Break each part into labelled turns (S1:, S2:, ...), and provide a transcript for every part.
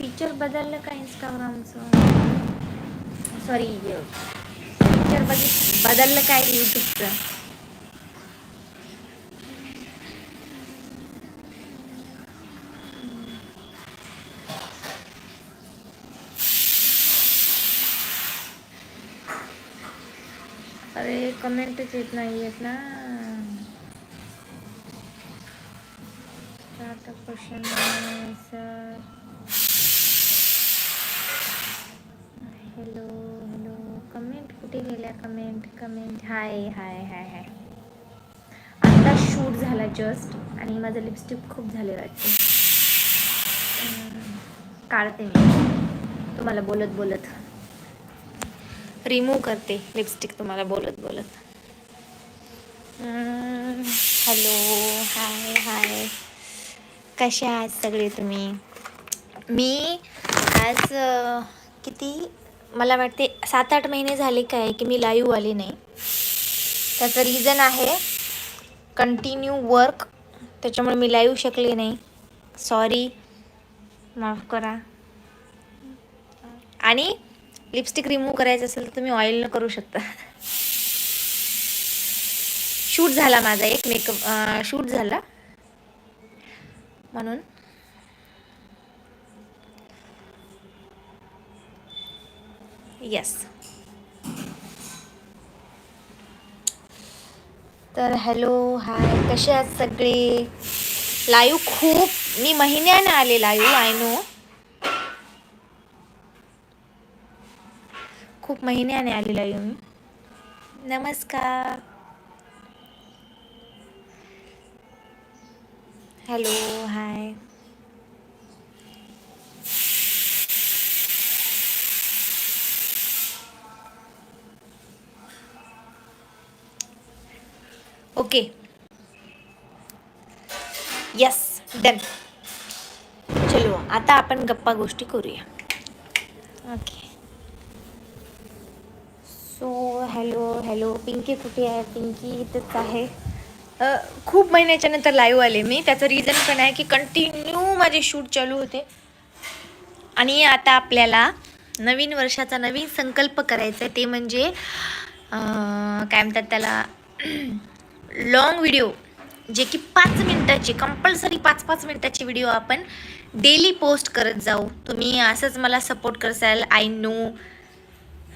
S1: Feature बदललं का इंस्टाग्रामचं sorry feature बघ बदललं काय यूट्यूबचं अरे कमेंटच येत नाही आहेत ना. Start question sir hello hello comment कुठे गेल्या कमेंट कमेंट हाय हाय हाय हाय. आता शूट झाला जस्ट आणि माझं लिपस्टिक खूप झाले वाटते. काढते मी. तुम्हाला बोलत बोलत. रिमूव्ह करते लिपस्टिक तुम्हाला बोलत बोलत. हॅलो हाय हाय कसे आहात सगळे तुम्ही? मी आज किती? मला वाटते सात आठ महिने झाले काय की मी लाईव्ह आले नाही. त्याचं रिझन आहे कंटिन्यू वर्क त्याच्यामुळे मी लाईव्ह शकले नाही. सॉरी माफ करा. आणि लिपस्टिक रिमूव्ह करायचं असेल तर तुम्ही ऑइलनं करू शकता. शूट झाला माझा एक मेकअप शूट झाला. म्हणून येस तर हॅलो हाय कसे आहात सगळे? लाईव्ह खूप मी महिन्याने आले लाईव्ह आय नो खूप महिन्याने आले लाईव्ह मी. नमस्कार. Hello hi okay. Yes done चलो आता आपण गप्पा गोष्टी करूया. Okay so hello hello Pinky कुठे आहे? पिंकी इथंच आहे. खूप महिन्याच्या नंतर लाईव्ह आले मी. त्याचं रिझन पण आहे की कंटिन्यू माझे शूट चालू होते. आणि आता आपल्याला नवीन वर्षाचा नवीन संकल्प करायचा आहे ते म्हणजे काय म्हणतात त्याला? लॉंग व्हिडिओ जे की पाच मिनटाचे कंपल्सरी पाच पाच मिनटाचे व्हिडिओ आपण डेली पोस्ट करत जाऊ. तुम्ही असंच मला सपोर्ट करसाल आय नो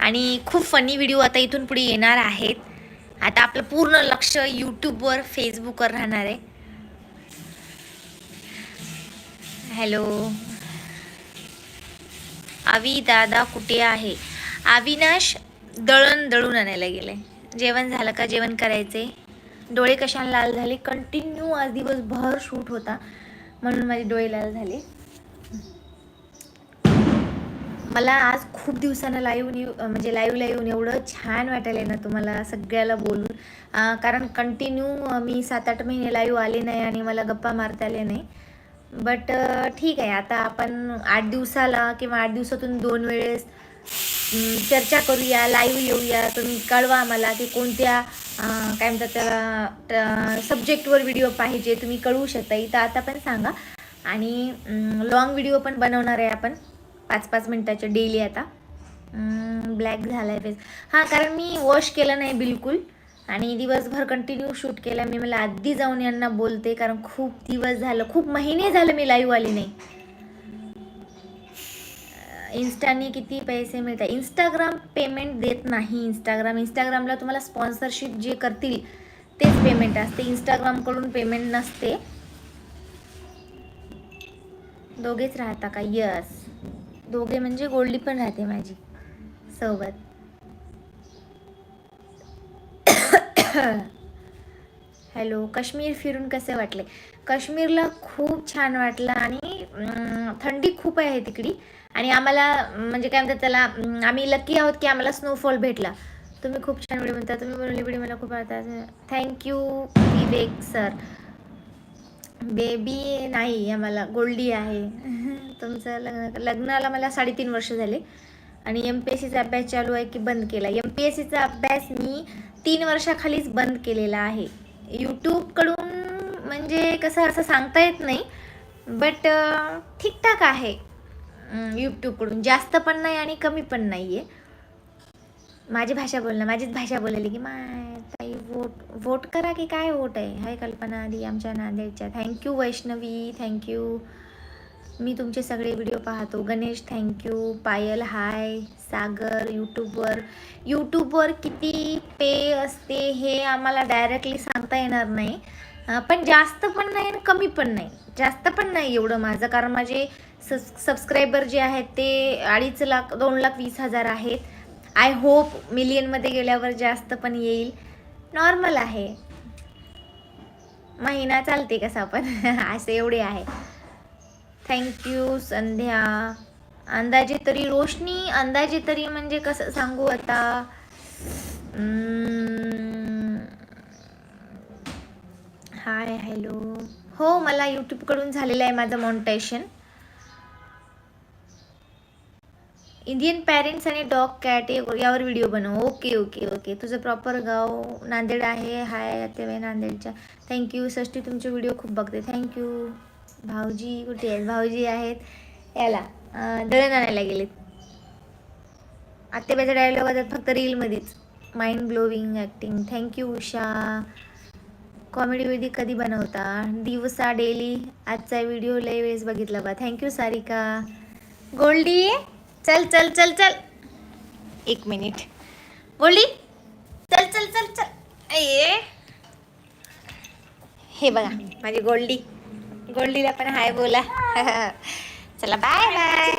S1: आणि खूप फनी व्हिडिओ आता इथून पुढे येणार आहेत. आता आपलं पूर्ण लक्ष यूट्यूबवर फेसबुकवर राहणार आहे. हॅलो आवी दादा कुठे आहे? अविनाश दळण दळून आणायला गेले जेवण झालं का? जेवण करायचे डोळे कशाने लाल झाले? कंटिन्यू आज दिवसभर शूट होता. म्हणून माझे डोळे लाल झाले. मला आज खूप दिवसानं लाईव्ह न्यू म्हणजे लाईव्ह लाईव्ह एवढं छान वाटायला ना तुम्हाला सगळ्याला बोलून. कारण कंटिन्यू मी सात आठ महिने लाईव्ह आले नाही आणि मला गप्पा मारता आले नाही. बट ठीक आहे. आता आपण आठ दिवसाला किंवा आठ दिवसातून दोन वेळेस चर्चा करूया लाईव्ह येऊया. तुम्ही कळवा मला की कोणत्या काय म्हणतात त्याला सब्जेक्टवर व्हिडिओ पाहिजे तुम्ही कळवू शकता. इथं आता पण सांगा. आणि लॉंग व्हिडिओ पण बनवणार आहे आपण. पाच पाच मिनटाचे डेली आता. ब्लॅक झाला आहे फेस. हां कारण मी वॉश केलं नाही बिलकुल. आणि दिवसभर कंटिन्यू शूट केला. मी मला आधी जाऊन यांना बोलते कारण खूप दिवस झालं. खूप महिने झालं मी लाईव्ह आली नाही. इन्स्टाने किती पैसे मिळतात? इंस्टाग्राम पेमेंट देत नाही इंस्टाग्राम इंस्टाग्रामला तुम्हाला स्पॉन्सरशिप जे करतील तेच पेमेंट असते. इंस्टाग्रामकडून पेमेंट नसते. दोघेच राहता का? यस दोघे म्हणजे गोल्डी पण राहते माझी. सोबत. हॅलो काश्मीर फिरून कसे वाटले? काश्मीरला खूप छान वाटलं आणि थंडी खूप आहे तिकडी. आणि आम्हाला म्हणजे काय म्हणतात त्याला आम्ही लकी आहोत की आम्हाला स्नोफॉल भेटला. तुम्ही खूप छान व्हिडिओ म्हणता तुम्ही बनवली व्हिडिओ मला खूप आवडतात. थँक्यू विवेक सर बेबी नाही आम्हाला गोल्डी आहे. तुमचं लग्न लग्नाला मला साडेतीन वर्ष झाले. आणि एम पी एस सीचा अभ्यास चालू आहे की बंद केला? एम पी एस सीचा अभ्यास मी तीन वर्षाखालीच बंद केलेला आहे. यूट्यूबकडून म्हणजे कसं असं सांगता येत नाही बट ठीकठाक आहे यूट्यूबकडून. जास्त पण नाही आणि कमी पण नाही आहे माझी भाषा बोलणं माझीच भाषा बोलायली की माय ताई वोट वोट करा की काय वोट आहे? हाय कल्पना आधी आमच्या नांदेडच्या. थँक्यू वैष्णवी. थँक्यू मी तुमचे सगळे व्हिडिओ पाहतो. गणेश थँक्यू पायल हाय सागर यूट्यूबवर यूट्यूबवर किती पे असते हे आम्हाला डायरेक्टली सांगता येणार नाही. पण जास्त पण नाही आणि कमी पण नाही. जास्त पण नाही एवढं माझं. कारण माझे सबस सबस्क्रायबर जे आहेत ते अडीच लाख दोन लाख वीस हजार आहेत. आय होप मिलियनमध्ये गेल्यावर जास्त पण येईल. नॉर्मल आहे. महिना चालते कसा पण असे एवढे आहे. Thank you Sandhya. अंदाजे तरी रोशनी अंदाजे तरी म्हणजे कसं सांगू आता? हाय हॅलो हो मला यूट्यूबकडून झालेलं आहे माझं मॉन्टेशन इंडियन पॅरेंट्स आणि डॉग कॅट यावर व्हिडिओ बनव. ओके ओके ओके तुझं प्रॉपर गाव नांदेड आहे. हाय ते नांदेडच्या. थँक्यू षष्टी तुमचे व्हिडिओ खूप बघते. थँक्यू भाऊजी कुठे आहेत? भाऊजी आहेत. याला दळण आणायला गेलेत. आत्तेबाईचा डायलॉग होतात फक्त रीलमध्येच mind blowing acting thank you Usha. Comedy विधी कधी बनवता? दिवसा डेली आजचा व्हिडिओ लय वेळेस बघितला बा. थँक्यू सारिका. गोल्डी चल चल चल चल. एक मिनिट गोल्डी चल चल चल चल. ए हे बघा माझी गोल्डी. गोल्डीला पण हाय बोला. चला बाय बाय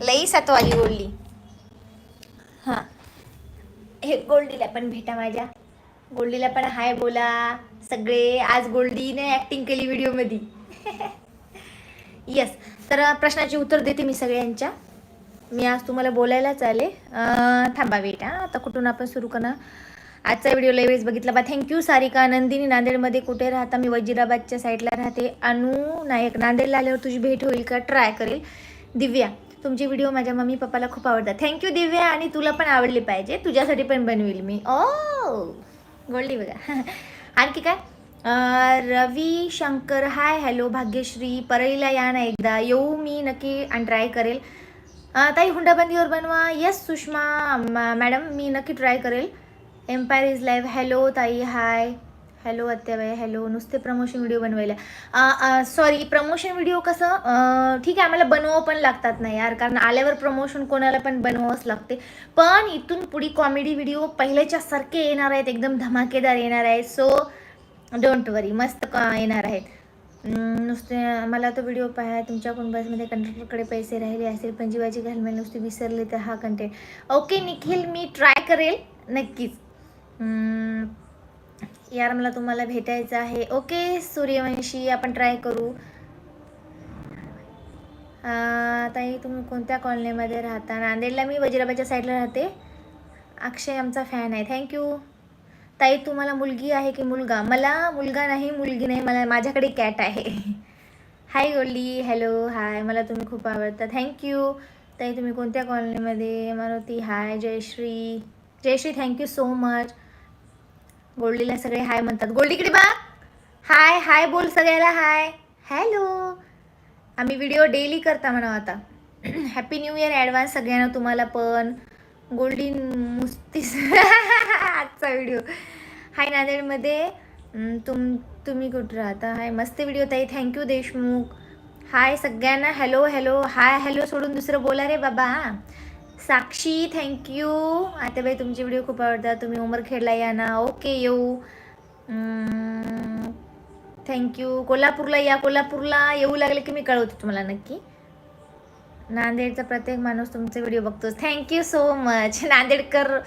S1: लई सत्वाली गोल्डी हां. हे गोल्डीला पण भेटा माझ्या. गोल्डीला पण हाय बोला. सगळे आज गोल्डीने ॲक्टिंग केली व्हिडिओमध्ये येस तर प्रश्नाची उत्तर देते मी सगळ्यांच्या. मी आज तुम्हाला बोलायलाच आले थांबा वेट हां. आता कुठून आपण सुरू करणार? आजचा व्हिडिओ लयवेळेस बघितला. बा थँक्यू सारिका. नंदिनी नांदेडमध्ये कुठे राहता? मी वजिराबादच्या साईडला राहते. अनु नायक नांदेडला आल्यावर तुझी भेट होईल का? ट्राय करेल. दिव्या तुमचे व्हिडिओ माझ्या मम्मी पप्पाला खूप आवडतात. Thank you Divya. आणि तुला पण आवडले पाहिजे. तुझ्यासाठी पण बनवेल मी. ओ गोल्डी बघा. आणखी काय? Ravi Shankar hi hello Bhagyashree. परळीला या ना एकदा. येऊ मी नक्की आणि ट्राय करेल. ताई हुंडाबंदीवर बनवा. येस सुषमा म- मॅडम मी नक्की ट्राय करेल. एम्पायर इज लाईव्ह हॅलो ताई. हाय हॅलो अत्याबाई. हॅलो नुसते प्रमोशन व्हिडिओ बनवायला. सॉरी प्रमोशन व्हिडिओ कसं ठीक आहे आम्हाला बनवावं पण लागतात नाही यार कारण आल्यावर प्रमोशन कोणाला पण बनवावंच लागते. पण इथून पुढे कॉमेडी व्हिडिओ पहिल्याच्या सारखे येणार आहेत एकदम धमाकेदार येणार आहेत. सो डोंट वरी मस्त का येणार आहेत. नुसते मला तो व्हिडिओ पाहा. तुमच्याकडून बसमध्ये कंडक्टरकडे पैसे राहिले असेल पण जीवाची घालमेल नुसती विसरले तर हा कंटेंट ओके निखिल मी ट्राय करेल. नक्कीच. यार मला तुम्हाला भेटायचं आहे. ओके सूर्यवंशी आपण ट्राय करू. ताई तुम्ही कोणत्या कॉलनीमध्ये राहता? नांदेडला मी वजिराबादच्या साईडला राहते. अक्षय आमचा फॅन आहे. थँक्यू ताई तुम्हाला मुलगी आहे की मुलगा? मला मुलगा नाही मुलगी नाही. मला माझ्याकडे कॅट आहे. हाय गोल्डी हॅलो हाय मला तुम्ही खूप आवडता. थँक्यू ताई तुम्ही कोणत्या कॉलनीमध्ये Maruti. Hi Jayashree. Jayashree thank you so much गोल्डीला सगळे हाय म्हणतात. गोल्डीकडे बा हाय हाय बोल सगळ्याला हाय. हॅलो. आम्ही व्हिडिओ डेली करता म्हणा आता. हॅपी न्यू इयर ॲडव्हान्स सगळ्यांना तुम्हाला पण. गोल्डी मुस्तीस आजचा व्हिडिओ हाय नांदेडमध्ये. तुम तुम्ही कुठं राहता? हाय मस्त व्हिडिओ ताई. थँक्यू देशमुख. हाय सगळ्यांना. हॅलो हॅलो हाय हॅलो सोडून दुसरं बोला रे बाबा हां. साक्षी थँक्यू आता बाई तुमचे व्हिडिओ खूप आवडतात. तुम्ही उमरखेडला या ना. ओके येऊ. थँक्यू कोल्हापूरला या कोल्हापूरला येऊ लागले की मी कळवते तुम्हाला नक्की. नांदेडचा प्रत्येक माणूस तुमचे व्हिडिओ बघतो थँक्यू सो मच नांदेडकर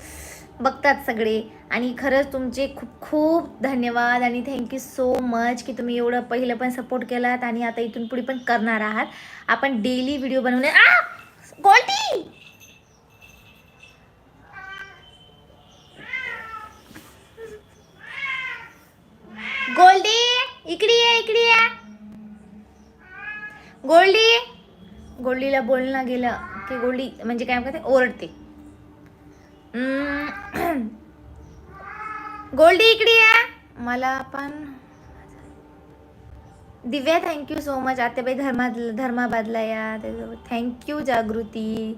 S1: बघतात सगळे. आणि खरंच तुमचे खूप खूप धन्यवाद. आणि थँक्यू सो मच की तुम्ही एवढं पहिलं पण सपोर्ट केलात आणि आता इथून पुढे पण करणार आहात. आपण डेली व्हिडिओ बनवणे आ! गोल्डी इकडी इकडे इकडी इकडे ये. गोल्डी. गोल्डीला बोलणं गेलं की गोल्डी म्हणजे काय करते ओरडते. गोल्डी इकडे या. मला पण Divya thank you so much आत्याबाई धर्मा धर्माबादला या. Thank you Jagruti.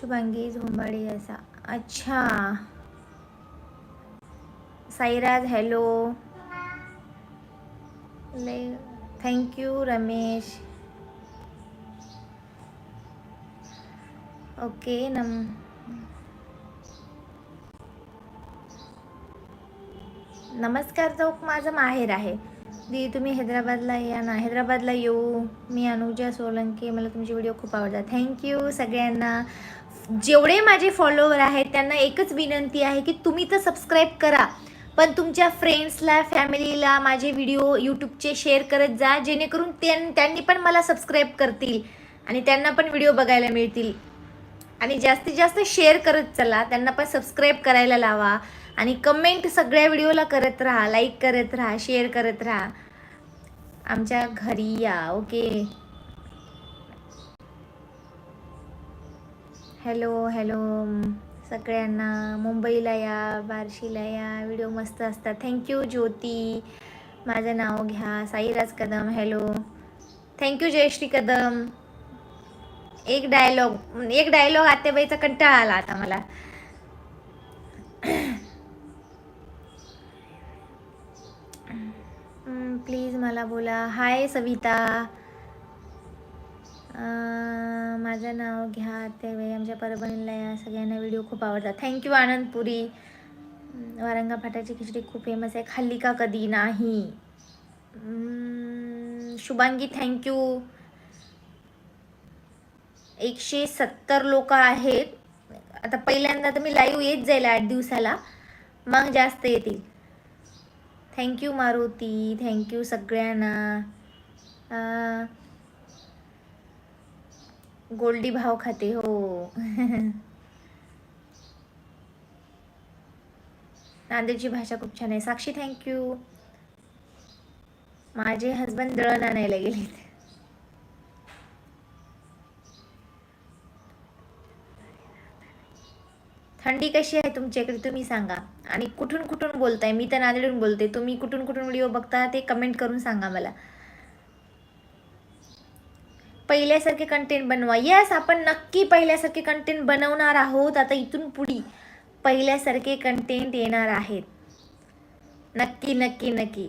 S1: Shubhangi Zombade असा. अच्छा. साईराज हॅलो लय थँक्यू रमेश. ओके नम नमस्कार चौक माझं माहेर आहे. दी तुम्ही हैदराबादला या ना? हैदराबादला येऊ. मी अनुजा सोलंकी. मला तुमचे व्हिडिओ खूप आवडतात. थँक्यू सगळ्यांना. जेवढे माझे फॉलोवर आहेत त्यांना एकच विनंती आहे की तुम्ही तर सबस्क्राईब करा. पण तुमच्या फ्रेंड्सला फॅमिलीला माझे व्हिडिओ यूट्यूबचे शेअर करत जा जेणेकरून त्यां त्यांनी पण मला सबस्क्राईब करतील आणि त्यांना पण व्हिडिओ बघायला मिळतील. आणि जास्तीत जास्त शेअर करत चला त्यांना पण सबस्क्राईब करायला लावा आणि कमेंट सगळ्या व्हिडिओला करत राहा लाईक करत राहा शेअर करत राहा. आमच्या घरी या ओके हॅलो हॅलो सगळ्यांना. मुंबईला या बार्शीला या. व्हिडिओ मस्त असतात. Thank you Jyoti. माझं नाव घ्या. Sairaj Kadam hello thank you Jayashree Kadam. एक डायलॉग एक डायलॉग आत्याबाईचा कंटाळा आला आता मला. प्लीज मला बोला. हाय सविता. माझं नाव घ्या ते आमच्या परभणीला या सगळ्यांना व्हिडिओ खूप आवडतात. थँक्यू आनंदपुरी अं, वारंगा फाटाची खिचडी खूप फेमस आहे. खाल्ली का कधी नाही? शुभांगी थँक्यू एकशे सत्तर लोक आहेत. आता पहिल्यांदा तर मी लाईव्ह येत जाईल आठ दिवसाला. मग जास्त येतील. थँक्यू मारुती. थँक्यू सगळ्यांना. गोल्डी भाव खाते हो. नांदेडची भाषा खूप छान आहे. साक्षी थँक्यू माझे हसबंड दळण आणायला गेलेत. थंडी कशी आहे तुमच्या इकडे तुम्ही सांगा. आणि कुठून कुठून बोलताय? मी तर नांदेडून बोलते. तुम्ही कुठून कुठून व्हिडिओ बघता ते कमेंट करून सांगा मला. पहिल्यासारखे कंटेंट बनवा. येस आपण नक्की पहिल्यासारखे कंटेंट बनवणार आहोत. आता इथून पुढी पहिल्यासारखे कंटेंट येणार आहेत. नक्की नक्की नक्की.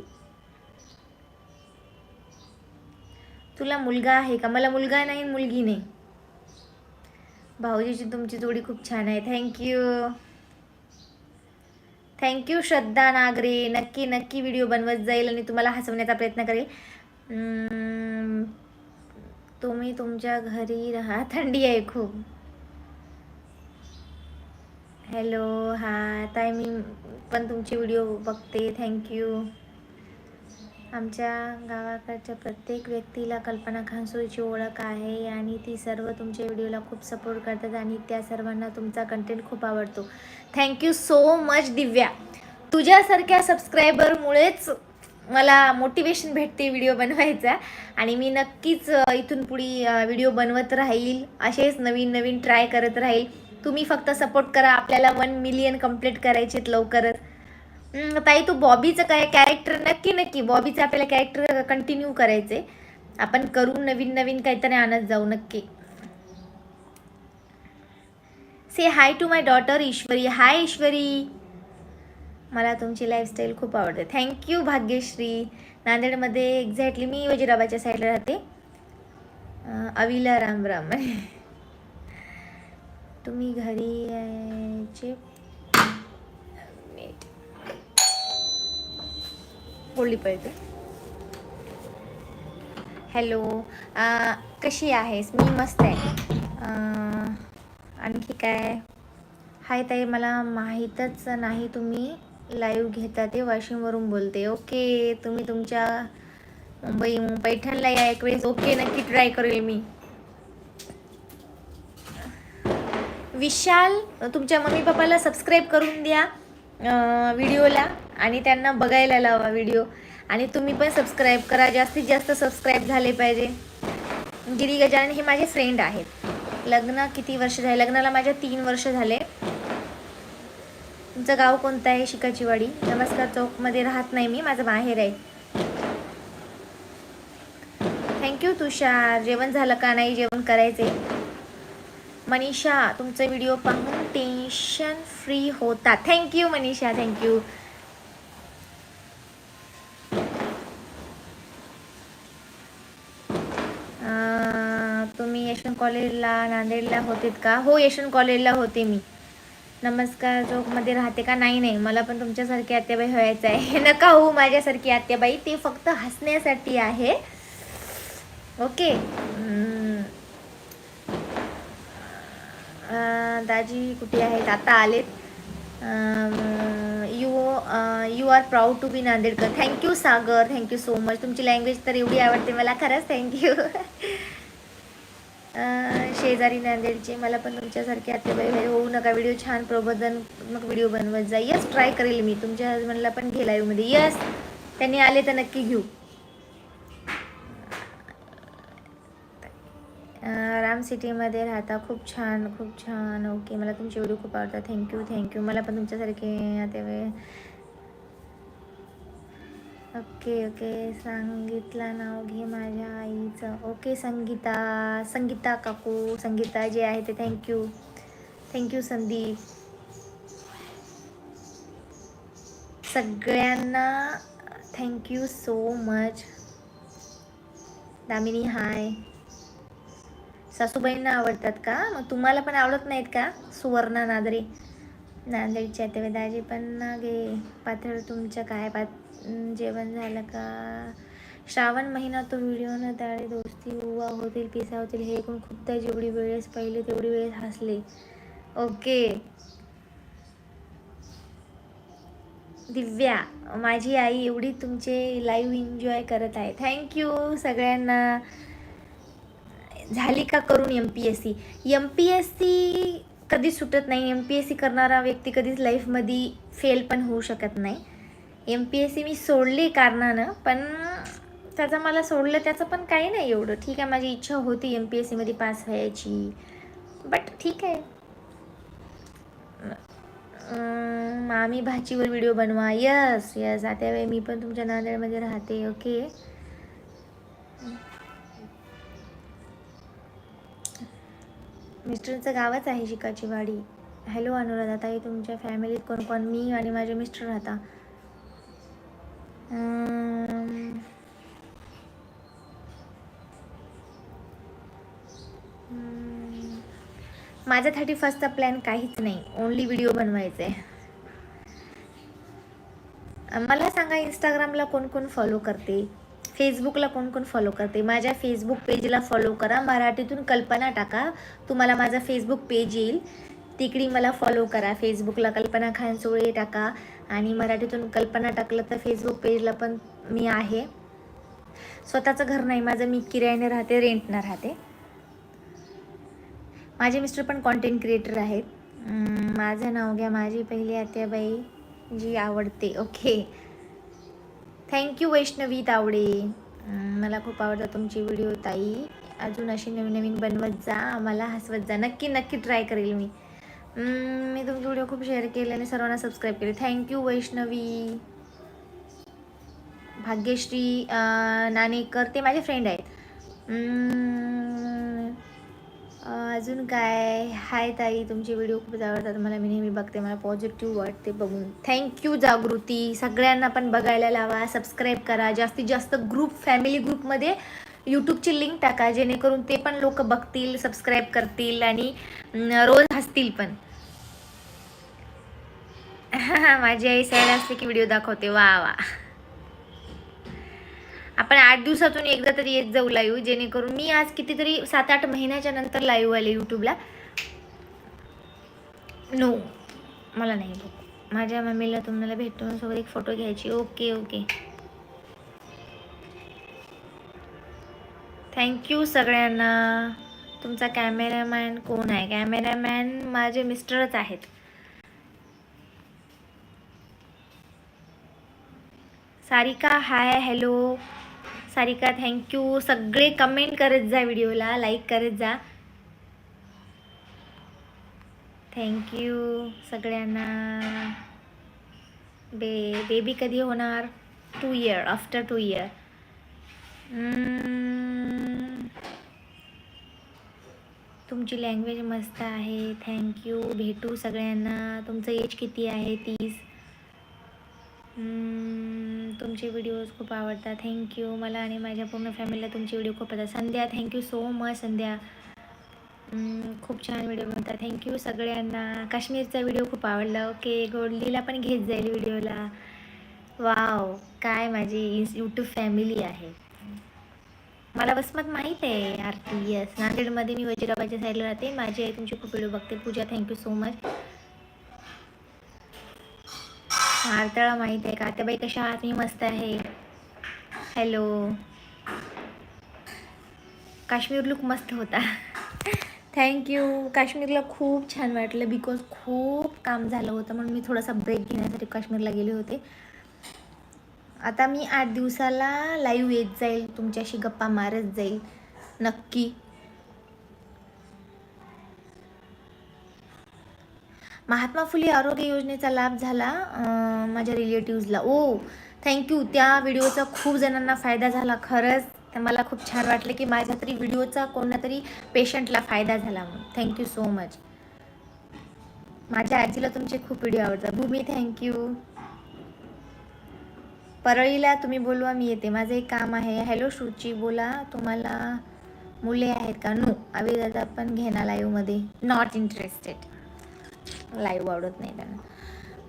S1: तुला मुलगा आहे का? मला मुलगा नाही मुलगी नाही. भाऊजीची तुमची जोडी खूप छान आहे. Thank you thank you Shraddha Nagare. नक्की नक्की व्हिडिओ बनवत जाईल आणि तुम्हाला हसवण्याचा प्रयत्न करेल. तुम्ही तुमच्या घरी राहा. थंडी आहे खूप. हॅलो हा ताई मी पण तुमची व्हिडिओ बघते. थँक्यू आमच्या गावाकडच्या प्रत्येक व्यक्तीला कल्पना खानसोळीची ओळख आहे आणि ती सर्व तुमच्या व्हिडिओला खूप सपोर्ट करतात आणि त्या सर्वांना तुमचा कंटेंट खूप आवडतो. Thank you so much Divya. तुझ्यासारख्या सबस्क्रायबरमुळेच मला मोटिवेशन भेटते व्हिडिओ बनवायचा. आणि मी नक्कीच इथून पुढे व्हिडिओ बनवत राहील. असेच नवीन नवीन ट्राय करत राहील. तुम्ही फक्त सपोर्ट करा. आपल्याला वन मिलियन कंप्लीट करायचे लवकरच. ताई तू बॉबीचं काय कॅरेक्टर नक्की नक्की बॉबीचं आपल्याला कॅरेक्टर कंटिन्यू करायचे आपण करू नवीन नवीन काहीतरी आणत जाऊ नक्की. से हाय टू माय डॉटर ईश्वरी हाय ईश्वरी मला तुमची लाईफस्टाईल खूप आवडते. Thank you Bhagyashree. नांदेडमध्ये एक्झॅक्टली मी वजिराबाच्या साईडला राहते. अं, अविला रामराम. तुम्ही घरी यायचे? बोलली पाहिजे हॅलो कशी आहेस? मी मस्त आहे. आणखी काय? हाय ताई मला माहीतच नाही तुम्ही. लाईव्ह घेता ते वाशिमवरून बोलते. ओके तुम्ही तुमच्या मुंबई पैठणला या एक वेळेस. ओके नक्की ट्राय करेल मी. विशाल तुमच्या मम्मी पप्पाला सबस्क्राईब करून द्या व्हिडिओला आणि त्यांना बघायला लावा व्हिडिओ आणि तुम्ही पण सबस्क्राईब करा. जास्तीत जास्त सबस्क्राईब झाले पाहिजे. गिरी गजानन हे माझे फ्रेंड आहेत. लग्न किती वर्ष झाले? लग्नाला माझ्या तीन वर्ष झाले. तुमचं गाव कोणतं आहे? शिकाचीवाडी. नमस्कार चौकमध्ये राहत नाही मी माझं माहेर आहे. Thank you Tushar. जेवण झालं का नाही? जेवण करायचे मनीषा तुमचा व्हिडिओ पाहून टेन्शन फ्री होता. Thank you Manisha. Thank you तुम्ही यशवंत कॉलेजला नांदेडला होते का? हो यशवंत कॉलेजला होते मी. नमस्कार चौकमध्ये राहते का? नाही नाही. मला पण तुमच्यासारखी आत्याबाई व्हायचं आहे. नका हो माझ्यासारखी आत्याबाई. ते फक्त हसण्यासाठी आहे. ओके. दाजी कुठे आहेत? आता आलेत. You you are proud to be Nandedkar. Thank you Sagar. Thank you so much तुमची लँग्वेज तर एवढी आवडते मला. खरंच थँक्यू शेजारी नांदेडचे मला पण तुमच्यासारखे आत्याबाई व्हाय- होऊ नका व्हिडिओ छान प्रबोधनात्मक व्हिडिओ बनवत जा. यस ट्राय करेल मी. तुमच्या हजबंडला पण घे लाईव्हमध्ये यस त्यांनी आले तर नक्की घेऊ. राम सिटीमध्ये राहता. खूप छान खूप छान. ओके मला तुमचे व्हिडिओ खूप आवडतात. थँक्यू थँक्यू मला पण तुमच्यासारखे आत्याबाई ओके ओके. सांगितलं नाव घे माझ्या आईचं. ओके संगीता. संगीता काकू. संगीता जे आहे ते thank you thank you Sandeep. सगळ्यांना thank you so much Damini hi सासूबाईंना आवडतात का? मग तुम्हाला पण आवडत नाहीत का? सुवर्णा नादरे. नांदेडच्या ते. दाजी पण ना गे पात्र तुमचं काय? पात जेवण झालं का? श्रावण महिना तो व्हिडिओ न ताळे दोस्ती उवा होतील पिसा होतील हे ऐकून खूप जेवढी वेळेस पहिले तेवढी वेळेस हसले. ओके दिव्या माझी आई एवढी तुमचे लाईव्ह एन्जॉय करत आहे. थँक्यू सगळ्यांना. झाली का करून M P S C M P S C कधीच सुटत नाही. एम पी एस सी करणारा व्यक्ती कधीच लाईफमध्ये फेल पण होऊ शकत नाही. एम पी एस सी मी सोडली कारणानं पण त्याचं मला सोडलं त्याचं पण काही नाही एवढं. ठीक आहे माझी इच्छा होती एम पी एस सीमध्ये पास व्हायची. बट ठीक आहे. मामी भाचीवर व्हिडिओ बनवा. यस यस आता वेळी मी पण तुमच्या नांदेडमध्ये राहते ओके मिस्टरचं गावच आहे शिकाची वाडी हॅलो अनुराधा ताई तुमच्या फॅमिलीत कोण कोण मी आणि माझे मिस्टर राहता. Um, हम्म, माझा थर्टी फर्स्टचा प्लॅन काहीच नाही. ओनली व्हिडिओ बनवायचा आहे मला सांगा इंस्टाग्रामला कोण कोण फॉलो करते? फेसबुकला कोण कोण फॉलो करते? माझ्या फेसबुक पेजला फॉलो करा. मराठीतून कल्पना टाका. तुम्हाला माझा फेसबुक पेज येईल. तिकडे मला फॉलो करा. फेसबुकला कल्पना खानसोळे टाका. आणि मराठीतून कल्पना टाकलं तर फेसबुक पेजला पण मी आहे. स्वतःचं घर नाही माझं मी किरायाने राहते रेंटनं राहते. माझे मिस्टर पण कॉन्टेंट क्रिएटर आहेत. माझं नाव घ्या माझी पहिली आत्याबाई जी आवडते. Okay thank you Vaishnavi Tawde. मला खूप आवडतात तुमची व्हिडिओ ताई. अजून अशी नवीन नवीन बनवत जा आम्हाला हसवत जा. नक्की नक्की ट्राय करेल मी. मी तुमचे व्हिडिओ खूप शेअर केले आणि सर्वांना सबस्क्राईब केले. थँक्यू वैष्णवी. भाग्यश्री नाणेकर ते माझे फ्रेंड आहेत. अजून काय? हाय ताई तुमचे व्हिडिओ खूपच आवडतात. मला मी नेहमी बघते मला पॉझिटिव्ह वाटते बघून. Thank you Jagruti. सगळ्यांना पण बघायला लावा सबस्क्राईब करा. जास्तीत जास्त ग्रुप फॅमिली ग्रुपमध्ये यूट्यूबची लिंक टाका जेणेकरून ते पण लोक बघतील सबस्क्राईब करतील आणि रोज हसतील पण. माझी आई सॅड असते की व्हिडिओ दाखवते. वा वा. आपण आठ दिवसातून एकदा तरी येत जाऊ लाईव्ह जेणेकरून मी आज कितीतरी सात आठ महिन्याच्या नंतर लाईव्ह आले यूट्यूबला नो मला नाही माझ्या मम्मीला तुम्हाला भेटून सोबत एक फोटो घ्यायची. ओके ओके थँक्यू सगळ्यांना. तुमचा कॅमेरामॅन कोण आहे? कॅमेरामॅन माझे मिस्टरच आहेत. Sarika hi hello Sarika thank you सगळे कमेंट करत जा व्हिडिओला लाईक करत जा. थँक्यू सगळ्यांना. बे बेबी कधी होणार? Two year after two year तुमची लँग्वेज मस्त आहे. थँक्यू भेटू सगळ्यांना. तुमचं एज किती आहे? तीस. तुमचे व्हिडिओज खूप आवडतात. थँक्यू मला आणि माझ्या पूर्ण फॅमिलीला तुमचे व्हिडिओ खूप आवडतात. Sandhya thank you so much Sandhya. खूप छान व्हिडिओ बनतात. थँक्यू सगळ्यांना. काश्मीरचा व्हिडिओ खूप आवडला. ओके गोडलीला पण घेत जाईल व्हिडिओला वाव काय माझी यूट्यूब फॅमिली आहे. मला वसमत माहीत आहे आरती यस नांदेडमध्ये मी वजिराबादच्या साईडला राहते. माझी आई तुमची खूप व्हिडिओ बघते. Pooja thank you so much आरतळा माहीत आहे का? आत्याबाई कशा आहात? मी मस्त आहे. हॅलो काश्मीर लुक मस्त होता. थँक्यू काश्मीरला खूप छान वाटलं बिकॉज खूप काम झालं होतं. म्हणून मी थोडासा ब्रेक घेण्यासाठी काश्मीरला गेले होते. आता मी आठ दिवसाला लाईव्ह येत जाईल. तुमच्याशी गप्पा मारत जाईल. नक्की. महात्मा फुले आरोग्य योजनेचा लाभ झाला माझ्या रिलेटिव्हजला ओ थँक्यू त्या व्हिडिओचा खूप जणांना फायदा झाला खरंच. तर मला खूप छान वाटलं की माझ्या तरी व्हिडिओचा कोणातरी पेशंटला फायदा झाला म्हणून. थँक्यू सो मच माझ्या आजीला तुमचे खूप व्हिडिओ आवडतात. भूमी थँक्यू परळीला तुम्ही बोलवा मी येते. माझं एक काम आहे. हॅलो श्रुची बोला. तुम्हाला मुले आहेत का? नो आम्ही दादा पण घेणार लाईव्हमध्ये नॉट इंटरेस्टेड लाईव्ह आवडत नाही त्यांना.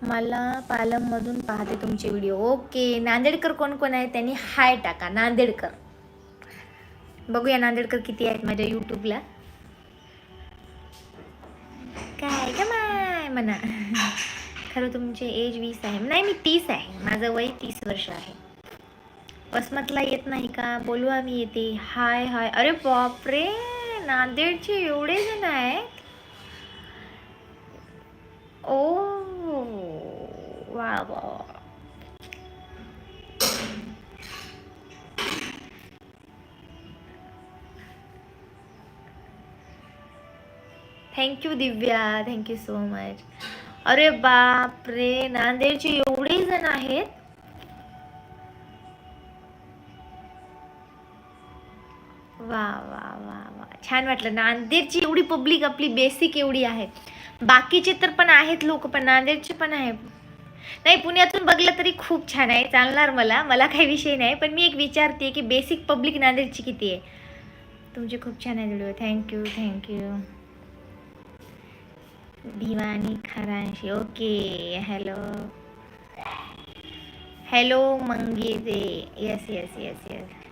S1: मला पालममधून पाहते तुमचे व्हिडिओ ओके नांदेडकर कोण कोण आहे त्यांनी हाय टाका नांदेडकर. बघूया नांदेडकर किती आहेत माझ्या यूट्यूबला काय का माय म्हणा. खरं तुमचे एज वीस आहे. नाही मी तीस आहे. माझं वय तीस वर्ष आहे. वसमतला येत नाही का? बोलवा मी येते. हाय हाय. अरे बापरे! नांदेडचे एवढे जण आहेत. Oh, वा वा thank you Divya thank you so much अरे बाप रे नांदेडचे एवढे जण आहेत. वा वा वा वा. छान वाटलं. नांदेडची एवढी पब्लिक आपली बेसिक एवढी आहे. बाकीचे तर पण आहेत लोक पण नांदेडचे पण आहे नाही पुण्यातून बघलं तरी खूप छान आहे चालणार मला मला काही विषय नाही पण मी एक विचारते की बेसिक पब्लिक नांदेडची किती आहे? तुमचे खूप छान आहे video thank you thank you Bhiwani खरांशी. Okay hello hello मंगेजे येस येस येस येस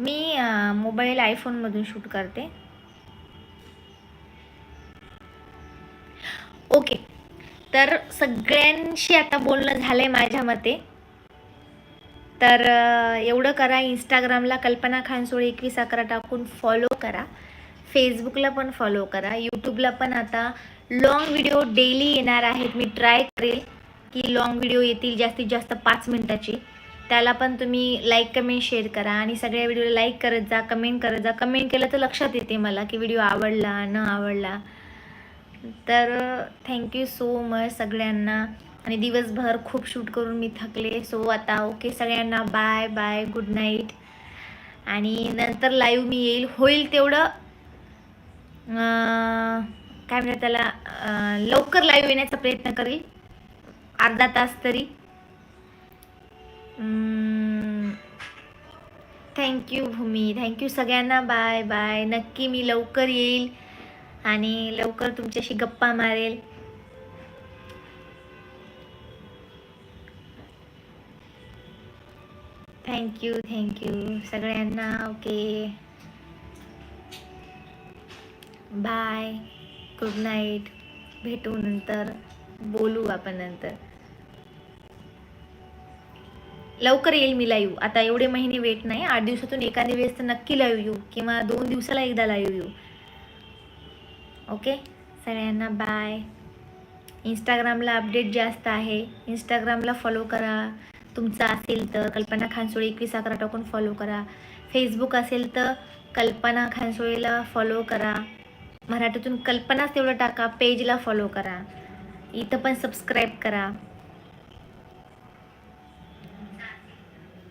S1: मी मोबाईल आयफोनमधून शूट करते. ओके तर सगळ्यांशी आता बोलणं झालंय माझ्या मते. तर एवढं करा. इंस्टाग्रामला कल्पना खानसोळे एकवीस अकरा टाकून फॉलो करा. फेसबुकला पण फॉलो करा. यूट्यूबला पण आता लॉंग व्हिडिओ डेली येणार आहेत. मी ट्राय करेल की लॉंग व्हिडिओ येतील जास्तीत जास्त पाच मिनटाची. त्याला पण तुम्ही लाईक कमेंट शेअर करा आणि सगळ्या व्हिडिओला लाईक करत जा कमेंट करत जा. कमेंट केलं तर लक्षात येते मला की व्हिडिओ आवडला न आवडला. तर थँक्यू सो मच सगळ्यांना. आणि दिवसभर खूप शूट करून मी थकले. सो आता ओके सगळ्यांना बाय बाय गुड नाईट आणि नंतर लाईव्ह मी येईल. होईल तेवढं काय म्हणतात त्याला लवकर लाईव्ह येण्याचा प्रयत्न करेल. अर्धा तास तरी. Thank you Bhumi thank you सगळ्यांना. बाय बाय नक्की मी लवकर येईल आणि लवकर तुमच्याशी गप्पा मारेल. थँक्यू थँक्यू सगळ्यांना ओके बाय गुड नाईट भेटू नंतर. बोलू आपण नंतर. लवकर येईल मी लाईव्ह. आता एवढे महिने वेट नाही. आठ दिवसातून एखादी वेळेस तर नक्की लाईव्ह येऊ किंवा दोन दिवसाला एकदा लाईव्ह येऊ. ओके? सगळ्यांना बाय इंस्टाग्रामला अपडेट जास्त आहे. इंस्टाग्रामला फॉलो करा. तुमचा असेल तर कल्पना खानसोळे एकवीस अकरा टाकून फॉलो करा. फेसबुक असेल तर कल्पना खानसोळेला फॉलो करा. मराठीतून कल्पनाच तेवढं टाका. पेजला फॉलो करा. इथं पण सबस्क्राईब करा.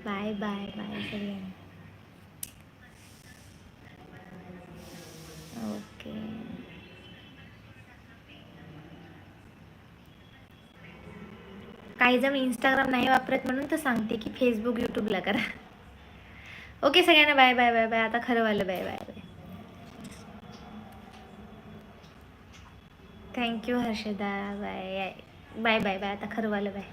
S1: बाय बाय बाय सगळ्यांना. ओके. काही जण इंस्टाग्राम नाही वापरत म्हणून तर सांगते की फेसबुक यूट्यूबला करा. ओके सगळ्यांना बाय बाय बाय बाय. आता खरं वालं bye bye bye. Thank you Harshada. Bye bye bye bye. आता खरं वालं बाय.